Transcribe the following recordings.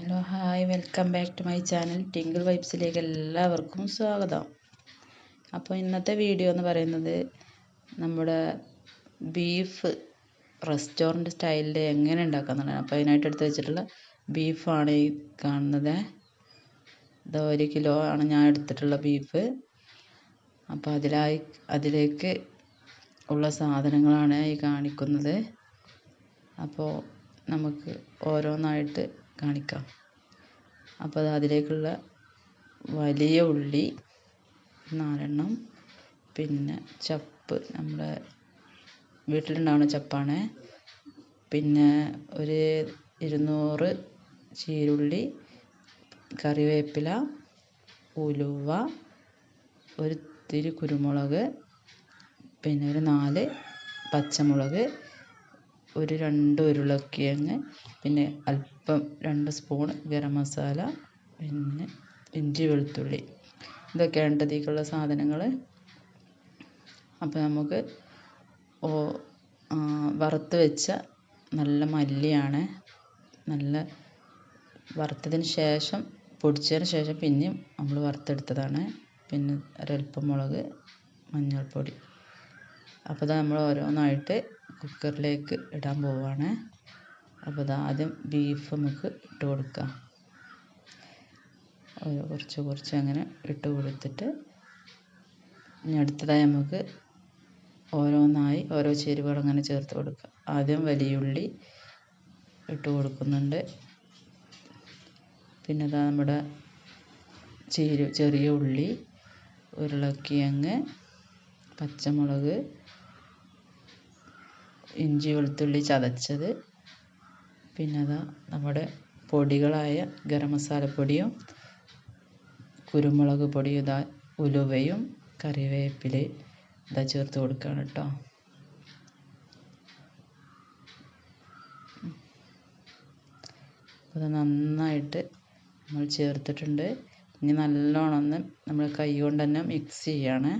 Hello hi welcome back to my channel Tinkle വൈബ്സിലേക്ക് എല്ലാവർക്കും സ്വാഗതം. അപ്പോൾ ഇന്നത്തെ വീഡിയോ എന്ന് പറയുന്നത് നമ്മുടെ ബീഫ് റെസ്റ്റോറന്റ് സ്റ്റൈലിൽ എങ്ങനെ ഉണ്ടാക്കാമെന്നുള്ളതാണ് അപ്പോൾ അതിനായിട്ട് എടുത്ത് വെച്ചിട്ടുള്ള ബീഫാണ് ഈ കാണുന്നത്. ഇത് ഒരു കിലോ ആണ് ഞാൻ എടുത്തിട്ടുള്ള ബീഫ് അപ്പോൾ അതിലായി അതിലേക്ക് ഉള്ള സാധനങ്ങളാണ് ഈ കാണിക്കുന്നത്. അപ്പോൾ നമുക്ക് ഓരോന്നായിട്ട് കാണിക്കാം. അപ്പോൾ അത് അതിലേക്കുള്ള വലിയ ഉള്ളി നാലെണ്ണം പിന്നെ ചപ്പ്. നമ്മുടെ വീട്ടിലുണ്ടാവുന്ന ചപ്പാണ്. പിന്നെ ഒരു ഇരുന്നൂറ് ചീരുള്ളി കറിവേപ്പില ഉലുവ ഒരു തിരി കുരുമുളക് പിന്നെ ഒരു നാല് പച്ചമുളക് ഒരു രണ്ട് ഉരുളക്കിഴങ്ങ് പിന്നെ അല്പം രണ്ട് സ്പൂൺ ഗരം മസാല പിന്നെ ഇഞ്ചി വെളുത്തുള്ളി. ഇതൊക്കെയാണ് ഇതിലേക്കുള്ള സാധനങ്ങൾ അപ്പോൾ നമുക്ക് വറുത്ത് വെച്ച നല്ല മല്ലിയാണ്. നല്ല വറുത്തതിന് ശേഷം പൊടിച്ചതിന് ശേഷം പിന്നെയും നമ്മൾ വറുത്തെടുത്തതാണ്. പിന്നെ ഒരൽപ്പം മുളക് മഞ്ഞൾപ്പൊടി. അപ്പോൾ ഇത് നമ്മൾ ഓരോന്നായിട്ട് കുക്കറിലേക്ക് ഇടാൻ പോവുകയാണ് അപ്പോൾ ഇത് ആദ്യം ബീഫ് നമുക്ക് ഇട്ട് കൊടുക്കാം. കുറച്ച് കുറച്ച് അങ്ങനെ ഇട്ട് കൊടുത്തിട്ട് ഇനി അടുത്തതായി നമുക്ക് ഓരോന്നായി ഓരോ ചേരുവകൾ അങ്ങനെ ചേർത്ത് കൊടുക്കുക ആദ്യം വലിയ ഉള്ളി ഇട്ട് കൊടുക്കുന്നുണ്ട്. പിന്നെ ഇതാ നമ്മുടെ ചെറിയ ഉള്ളി ഉരുളക്കിഴങ്ങ് പച്ചമുളക് ഇഞ്ചി വെളുത്തുള്ളി ചതച്ചത്. പിന്നെ അതാ നമ്മുടെ പൊടികളായ ഗരം മസാലപ്പൊടിയും കുരുമുളക് പൊടിയും ഇതാ ഉലുവയും കറിവേപ്പിലയും ഇതാ ചേർത്ത് കൊടുക്കുകയാണ് കേട്ടോ അത് നന്നായിട്ട് നമ്മൾ ചേർത്തിട്ടുണ്ട്. ഇനി നല്ലോണം ഒന്ന് നമ്മൾ കൈ കൊണ്ട് തന്നെ മിക്സ് ചെയ്യാണ്.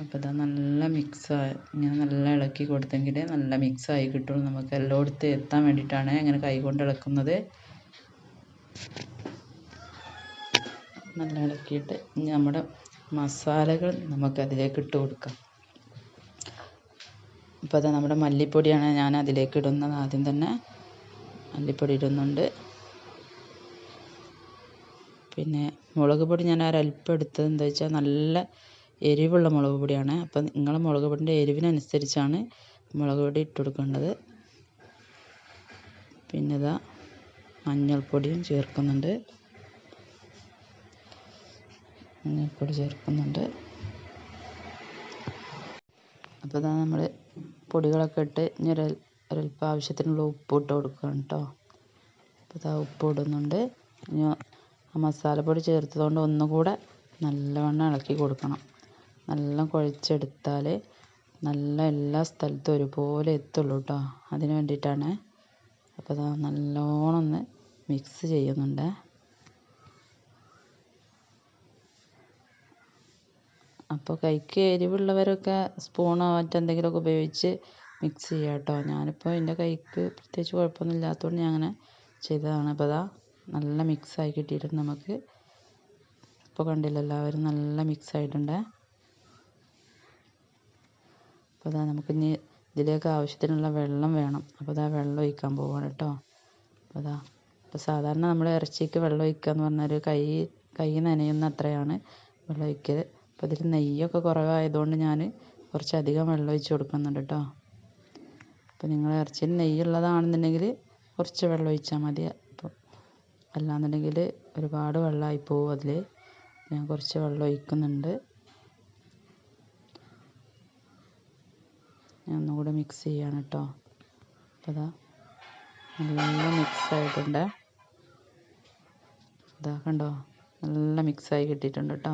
അപ്പോൾ ഇതാ നല്ല മിക്സായി. ഇങ്ങനെ നല്ല ഇളക്കി കൊടുത്തെങ്കിൽ നല്ല മിക്സായി കിട്ടും നമുക്ക് എല്ലായിടത്തും എത്താൻ വേണ്ടിയിട്ടാണ് ഇങ്ങനെ കൈ കൊണ്ട് ഇളക്കുന്നത്. നല്ല ഇളക്കിയിട്ട് ഇനി നമ്മുടെ മസാലകൾ നമുക്ക് അതിലേക്ക് ഇട്ട് കൊടുക്കാം. അപ്പോൾ അത് നമ്മുടെ മല്ലിപ്പൊടിയാണ് ഞാൻ അതിലേക്ക് ഇടുന്നത്. ആദ്യം തന്നെ മല്ലിപ്പൊടി ഇടുന്നുണ്ട്. പിന്നെ മുളക് പൊടി ഞാൻ ഒരല്പം എടുത്തത് എന്താ വെച്ചാൽ നല്ല എരിവുള്ള മുളക് പൊടിയാണ്. അപ്പം നിങ്ങളെ മുളക് പൊടിന്റെ എരിവിനനുസരിച്ചാണ് മുളക് പൊടി ഇട്ട് കൊടുക്കേണ്ടത്. പിന്നെ ഇതാ മഞ്ഞൾപ്പൊടിയും ചേർക്കുന്നുണ്ട്. മഞ്ഞൾപ്പൊടി ചേർക്കുന്നുണ്ട്. അപ്പോൾ ഇതാ നമ്മൾ പൊടികളൊക്കെ ഇട്ട് ഇനി ഒരു ഒരൽപ്പം ആവശ്യത്തിനുള്ള ഉപ്പ് ഇട്ട് കൊടുക്കണം കേട്ടോ. അപ്പോൾ ഇതാ ഉപ്പ് ഇടുന്നുണ്ട്. ഇനി മസാലപ്പൊടി ചേർത്തതുകൊണ്ട് ഒന്നുകൂടെ നല്ലവണ്ണം ഇളക്കി കൊടുക്കണം. നല്ല കുഴച്ചെടുത്താൽ നല്ല എല്ലാ സ്ഥലത്തും ഒരുപോലെ എത്തുള്ളൂ കേട്ടോ അതിന് വേണ്ടിയിട്ടാണ് അപ്പോൾ അത് നല്ലോണം ഒന്ന് മിക്സ് ചെയ്യുന്നുണ്ട്. അപ്പോൾ കൈക്ക് എരിവുള്ളവരൊക്കെ സ്പൂണോ മറ്റെന്തെങ്കിലുമൊക്കെ ഉപയോഗിച്ച് മിക്സ് ചെയ്യുക കേട്ടോ ഞാനിപ്പോൾ എന്റെ കൈക്ക് പ്രത്യേകിച്ച് കുഴപ്പമൊന്നും ഇല്ലാത്തതുകൊണ്ട് ഞാൻ അങ്ങനെ ചെയ്തതാണ്. അപ്പോൾ അതാ നല്ല മിക്സായി കിട്ടിയിട്ടുണ്ട് നമുക്ക്. ഇപ്പോൾ കണ്ടില്ല എല്ലാവരും നല്ല മിക്സ് ആയിട്ടുണ്ട്. അപ്പോൾ നമുക്ക് നമുക്കിനി ഇതിലേക്ക് ആവശ്യത്തിനുള്ള വെള്ളം വേണം. അപ്പോൾ അതാ വെള്ളം ഒഴിക്കാൻ പോവാണ് കേട്ടോ. അപ്പോൾ അതാ അപ്പോൾ സാധാരണ നമ്മൾ ഇറച്ചിക്ക് വെള്ളം ഒഴിക്കുക എന്ന് പറഞ്ഞാൽ കൈ കൈ നനയുന്ന അത്രയാണ് വെള്ളം ഒഴിക്കൽ അപ്പോൾ ഇതിൽ നെയ്യൊക്കെ കുറവായതുകൊണ്ട് ഞാൻ കുറച്ചധികം വെള്ളം ഒഴിച്ച് കൊടുക്കുന്നുണ്ട് കേട്ടോ. അപ്പോൾ നിങ്ങൾ ഇറച്ചിയിൽ നെയ്യുള്ളതാണെന്നുണ്ടെങ്കിൽ കുറച്ച് വെള്ളം ഒഴിച്ചാൽ മതി. അപ്പോൾ അല്ലാന്നുണ്ടെങ്കിൽ ഒരുപാട് വെള്ളമായി പോകും അതിൽ ഞാൻ കുറച്ച് വെള്ളം ഒഴിക്കുന്നുണ്ട് ഞാൻ ഒന്നുകൂടെ മിക്സ് ചെയ്യാണ് കേട്ടോ അപ്പോൾ അതാ നല്ല മിക്സ് ആയിട്ടുണ്ട് ഇതാ കണ്ടോ? നല്ല മിക്സായി കിട്ടിയിട്ടുണ്ട് കേട്ടോ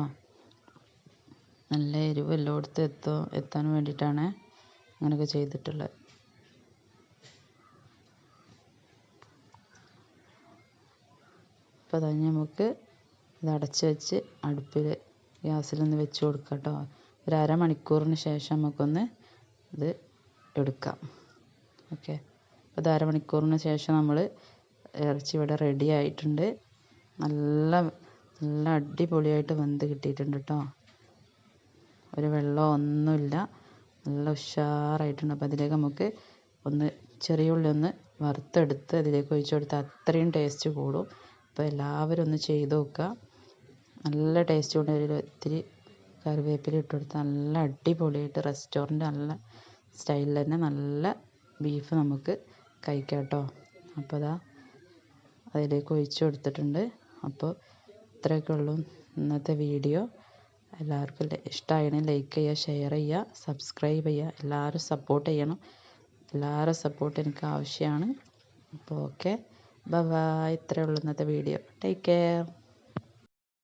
നല്ല എരിവ് എല്ലായിടത്തും എത്തോ എത്താൻ വേണ്ടിയിട്ടാണ് അങ്ങനെയൊക്കെ ചെയ്തിട്ടുള്ളത്. അപ്പോൾ അതാ നമുക്ക് ഇത് അടച്ച് വെച്ച് അടുപ്പിൽ ഗ്യാസിലൊന്ന് വെച്ച് കൊടുക്കാം കേട്ടോ ഒരു അരമണിക്കൂറിന് ശേഷം നമുക്കൊന്ന് ഇത് എടുക്കാം. ഓക്കെ. ഇത് അരമണിക്കൂറിന് ശേഷം നമ്മൾ ഇറച്ചി ഇവിടെ റെഡി ആയിട്ടുണ്ട്. നല്ല നല്ല അടിപൊളിയായിട്ട് വെന്ത് കിട്ടിയിട്ടുണ്ട് കേട്ടോ ഒരു വെള്ളം ഒന്നുമില്ല. നല്ല ഉഷാറായിട്ടുണ്ട്. അപ്പോൾ അതിലേക്ക് നമുക്ക് ഒന്ന് ചെറിയ ഉള്ളി ഒന്ന് വറുത്തെടുത്ത് അതിലേക്ക് ഒഴിച്ച് കൊടുത്താൽ അത്രയും ടേസ്റ്റ് കൂടും. അപ്പോൾ എല്ലാവരും ഒന്ന് ചെയ്ത് നോക്കുക. നല്ല ടേസ്റ്റ് കൊണ്ട് അതിൽ ഒത്തിരി കറിവേപ്പില ഇട്ട് നല്ല അടിപൊളിയായിട്ട് റെസ്റ്റോറന്റ് നല്ല സ്റ്റൈലിൽ തന്നെ നല്ല ബീഫ് നമുക്ക് കഴിക്കാം കേട്ടോ അപ്പോൾ അതാ അതിലേക്ക് ഒഴിച്ച് കൊടുത്തിട്ടുണ്ട്. അപ്പോൾ ഇത്രയൊക്കെ ഉള്ളൂ ഇന്നത്തെ വീഡിയോ. എല്ലാവർക്കും ഇഷ്ടമാണെങ്കിൽ ലൈക്ക് ചെയ്യുക ഷെയർ ചെയ്യുക സബ്സ്ക്രൈബ് ചെയ്യുക. എല്ലാവരും സപ്പോർട്ട് ചെയ്യണം. എല്ലാവരും സപ്പോർട്ട് എനിക്ക് ആവശ്യമാണ്. അപ്പോൾ ഓക്കെ ബൈ ഇത്രയേ ഉള്ളൂ ഇന്നത്തെ വീഡിയോ ടേക്ക് കെയർ